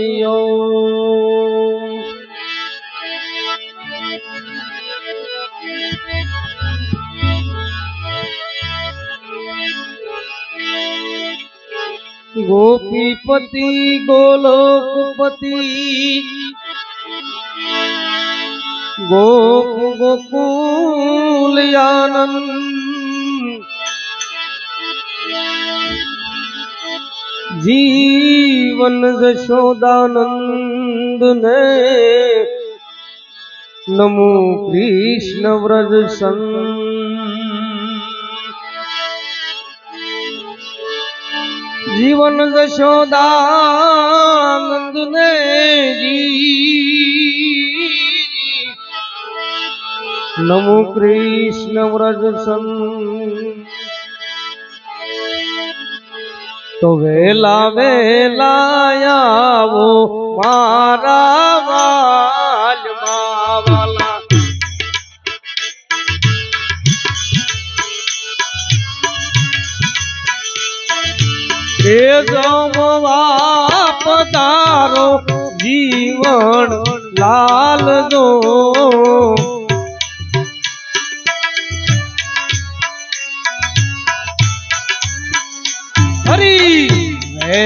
اليوم गोपीपति गोलोकपति गोप गोकुल आनंद જીવન જશોદાનંદ ને નમો કૃષ્ણ વ્રજ સંત જીવન જશોદાનંદ ને નમો કૃષ્ણ વ્રજ સંત તો વેલા વેલા આવો મારા વાલા એ જમવા પધારો જીવન લાલ દો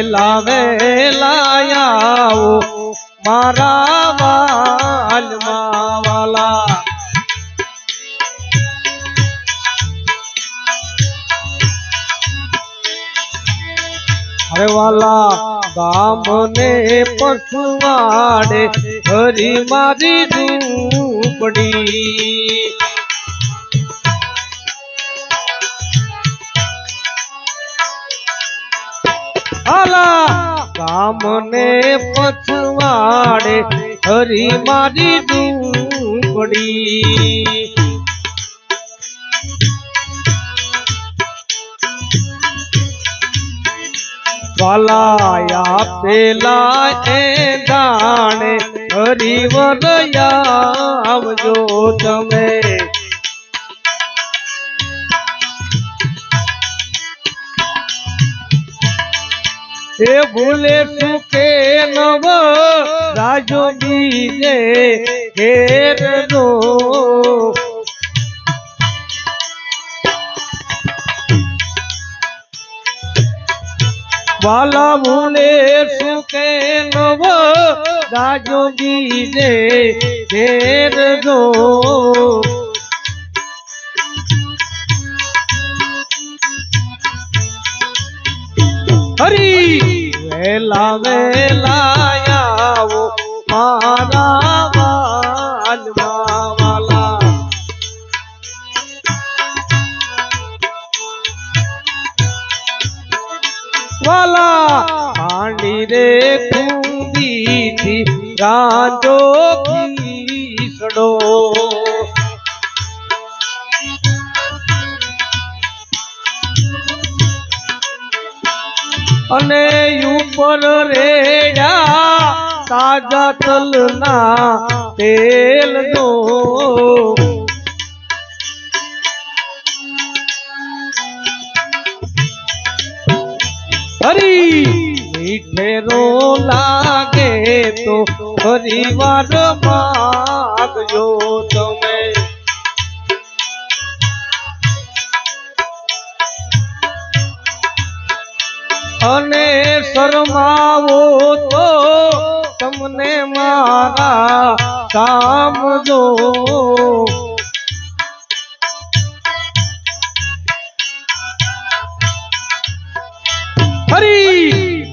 વેલા વેલા આવો મારા વાલા હવે વાલા ગામને પછવાડે હરી મારી ઝૂંપડી આલા ગામને પછવાડે હરી મારી ડુંગળી. વાલાયા પેલા એ દાણે હરિવર આવજો તમે. એ ભૂલે સુકે નવ રાજો બીજે ઘેર નો વાલા ભૂલે સુકે નવ રાજો બીજે ઘેર જો હરી. વેલા વેલા આવો મારા વાલા વાલા હાંડી રે કુંડી થી રાજો ખીસડો. અને ઉપર રેડા તાજા તલના તેલ નો હરી મીઠેરો લાગે તો પરિવાર માગજો તમે. અને શરમાવો તો તમને મારા કામ જો.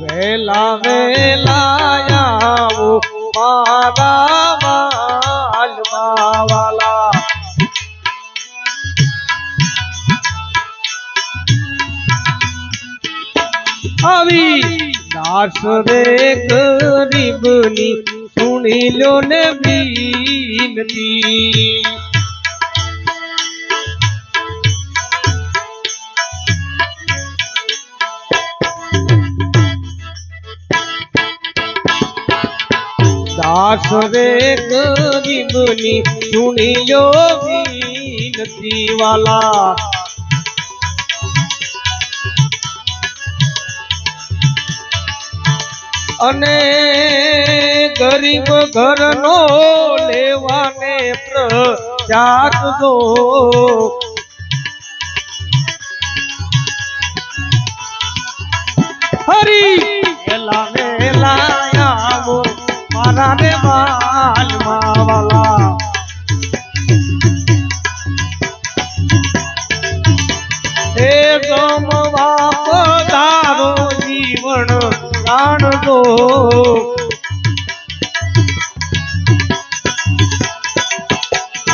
વેલા વેલા આવો મારા આવી દાસ રે ગરીબની સુણી લો ને બીનતી દાસ રે ગરીબની સુણી લો બીનતી વાલા. અને ગરીબ ઘરનો લેવાને પ્રજાત દો. હરી એલા મેલા આવો મારા ને માલ વાલા. દો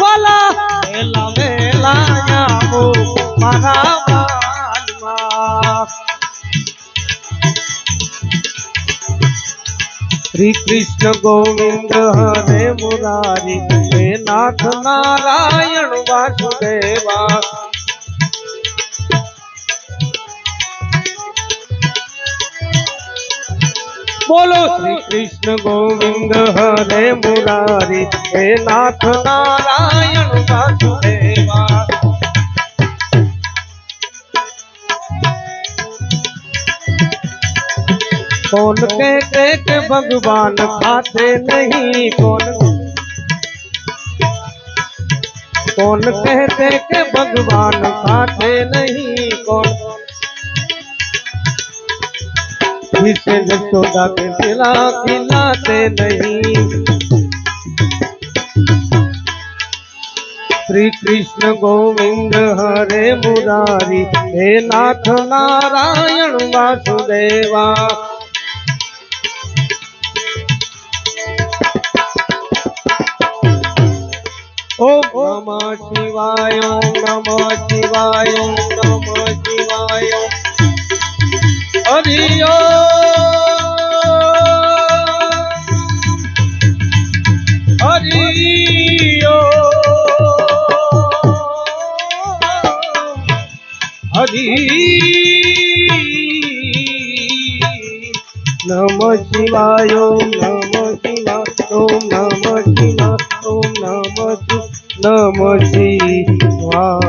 વાલા, વેલા વેલા આવો મારા શ્રી કૃષ્ણ ગોવિંદ હરે મુરારી હે નાથ નારાયણ વાસુદેવા. बोलो। श्री कृष्ण गोविंद हरे मुरारी, हे नाथ नारायण वासुदेवा कौन कहते के भगवान खाते नहीं कौन? कौन कहते के भगवान खाते नहीं कौन? जिसे जसोदा के दिला खिलाते नहीं। श्री कृष्ण गोविंद हरे मुरारी, हे नाथ नारायण वासुदेवा। ओम नमः शिवाय नमः शिवाय। નમ શિવાય નમ શિવા ઓમ નમ શિવા ઓમ નમ શિવ નમ શિવા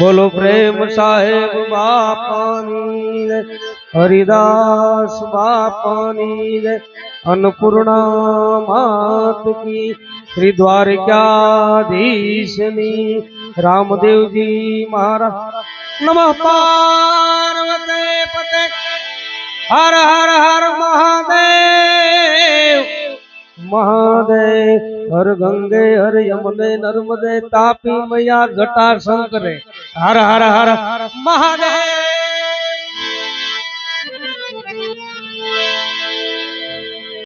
બોલો પ્રેમ સાહેબ બાપાની. હરિદાસ બાપાની. અન્નપૂર્ણા માત કી, શ્રી દ્વારકાધીશની, રામદેવજી મહારાજ નમઃ પાર્વતે પતે, હર હર હર મહાદેવ મહાદેવ, હર ગંગે, હર યમુને, નર્મદે, તાપી, મૈયા જટા શંકરે હર હર હર. મહાદેવ.